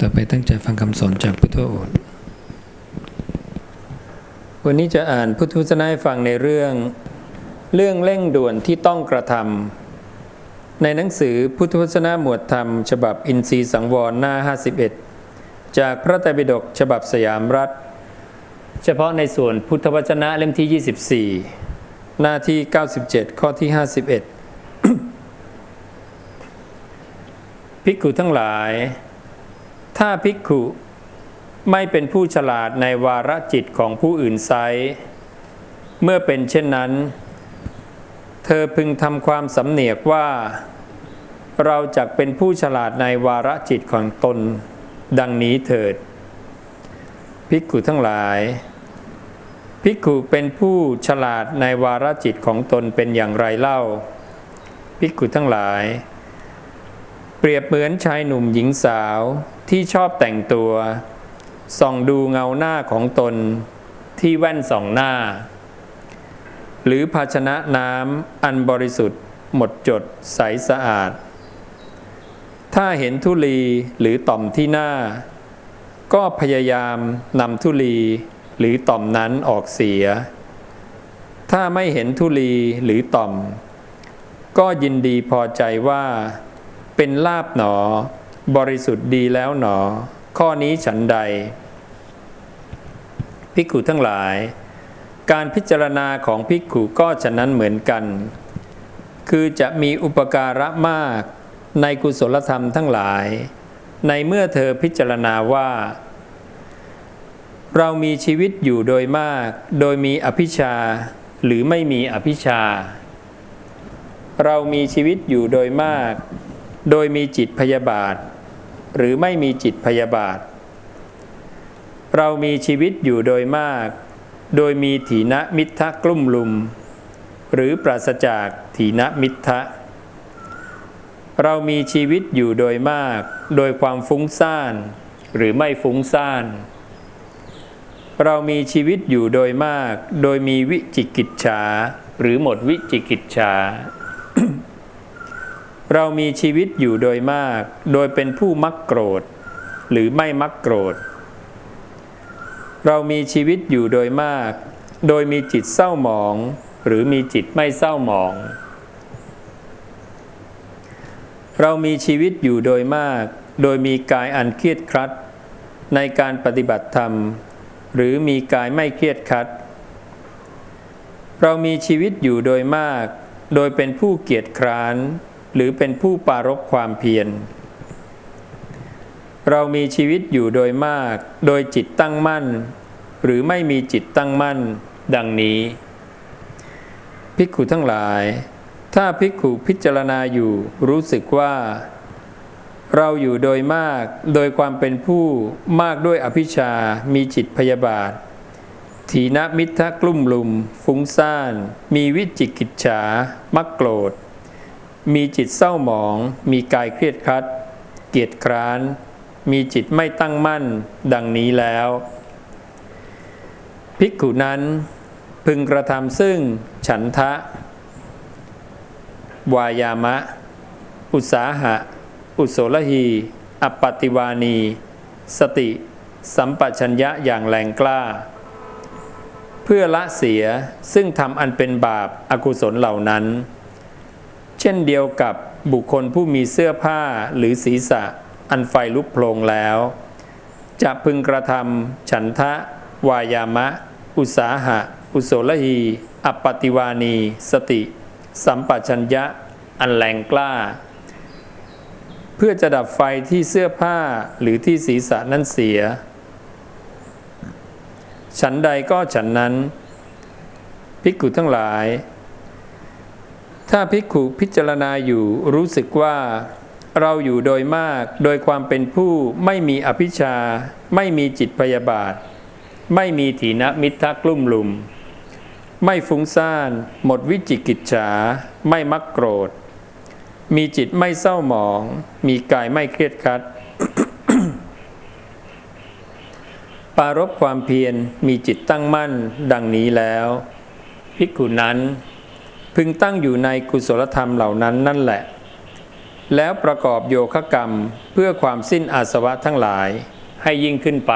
ต่อไปตั้งใจฟังคำสอนจากพุทธโอษฐ์วันนี้จะอ่านพุทธวจนะให้ฟังในเรื่อง เรื่องเร่งด่วนที่ต้องกระทำในหนังสือพุทธวจนะหมวดธรรม ฉบับอินทรีสังวรหน้า 51 จากพระไตรปิฎกฉบับสยามรัฐ เฉพาะในส่วนพุทธวจนะเล่มที่ 24 หน้าที่ 97 ข้อที่ 51 ภิกขุทั้งหลาย ถ้าภิกขุไม่เป็นผู้ฉลาดในวาระจิตของผู้อื่นไซเมื่อเป็นเช่นนั้น เธอพึงทำความสำเนียกว่า เราจักเป็นผู้ฉลาดในวาระจิตของตน ดังนี้เถิด ภิกขุทั้งหลาย ภิกขุเป็นผู้ฉลาดในวาระจิตของตนเป็นอย่างไรเล่า ภิกขุทั้งหลาย เปรียบเหมือนชายหนุ่มหญิงสาวที่ชอบแต่งตัว ส่องดูเงาหน้าของตนที่แว่นสองหน้า หรือภาชนะน้ำอันบริสุทธิ์ หมดจดใสสะอาด ถ้าเห็นทุลีหรือต่อมที่หน้า ก็พยายามนำทุลีหรือต่อมนั้นออกเสีย ถ้าไม่เห็นทุลีหรือต่อม ก็ยินดีพอใจว่า เป็นลาบหนอ บริสุทธิ์ดีแล้วหนอ ข้อนี้ฉันใด ภิกขุทั้งหลาย การพิจารณาของภิกขุก็ฉะนั้นเหมือนกัน คือจะมีอุปการะมากในกุศลธรรมทั้งหลาย ในเมื่อเธอพิจารณาว่า เรามีชีวิตอยู่โดยมาก โดยมีอภิชาหรือไม่มีอภิชา เรามีชีวิตอยู่โดยมาก โดยมีจิตพยาบาท หรือไม่มีจิตพยาบาท เรามีชีวิตอยู่โดยมาก โดยมีถีนมิทะกลุ่มลุม หรือปราศจากถีนมิทะเรามีชีวิตอยู่โดยมาก โดยความฟุ้งซ่าน หรือไม่ฟุ้งซ่าน เรามีชีวิตอยู่โดยมาก โดยมีวิจิกิจฉาหรือหมดวิจิกิจฉา เรามีชีวิตอยู่โดยมาก โดยเป็นผู้มักโกรธ หรือไม่มักโกรธ เรามีชีวิตอยู่โดยมาก โดยมีจิตเศร้าหมอง หรือมีจิตไม่เศร้าหมอง เรามีชีวิตอยู่โดยมาก โดยมีกายอันเครียดครัด ในการปฏิบัติธรรม หรือมีกายไม่เครียดครัด เรามีชีวิตอยู่โดยมาก โดยเป็นผู้เกียจคร้าน หรือเป็นผู้ปารบความเพียร เรามีชีวิตอยู่โดยมาก โดยจิตตั้งมั่น หรือไม่มีจิตตั้งมั่น ดังนี้ ภิกขุทั้งหลาย ถ้าภิกขุพิจารณาอยู่รู้สึกว่า เราอยู่โดยมากโดยความเป็นผู้มากด้วยอภิชา มีจิตพยาบาทถีนมิทะกลุ่มลุม ฟุ้งซ่าน มีวิจิกิจฉา มักโกรธ มีจิตเศร้าหมอง มีกายเครียดครัด เกียจคร้าน มีจิตไม่ตั้งมั่น ดังนี้แล้ว ภิกขุนั้นพึงกระทำซึ่งฉันทะ วายามะ อุตสาหะ อุโสลหีอปปติวานี สติ สัมปชัญญะอย่างแรงกล้า เพื่อละเสียซึ่งทำอันเป็นบาปอากุศลเหล่านั้น เช่นเดียวกับบุคคลผู้มีเสื้อผ้าหรือศีรษะอันไฟลุกโพลงแล้ว จะพึงกระทำฉันทะ วายามะ อุสาหะ อุโสลหีอปปติวานี สติ สัมปชัญญะ อันแรงกล้า เพื่อจะดับไฟที่เสื้อผ้าหรือที่ศีรษะนั้นเสีย ฉันใดก็ฉันนั้น ภิกขุทั้งหลาย ถ้าภิกขุพิจารณาอยู่รู้สึกว่า เราอยู่โดยมากโดยความเป็นผู้ไม่มีอภิชา ไม่มีจิตพยาบาท ไม่มีถีนมิทะกลุ่มลุม ไม่ฟุ้งซ่าน หมดวิจิกิจฉา ไม่มักโกรธ มีจิตไม่เศร้าหมอง มีกายไม่เครียดคัด ปารบความเพียรมีจิตตั้งมั่น ดังนี้แล้วภิกขุนั้น พึงตั้งอยู่ในกุศลธรรมเหล่านั้นนั่นแหละ แล้วประกอบโยคะกรรมเพื่อความสิ้นอาสวะทั้งหลายให้ยิ่งขึ้นไป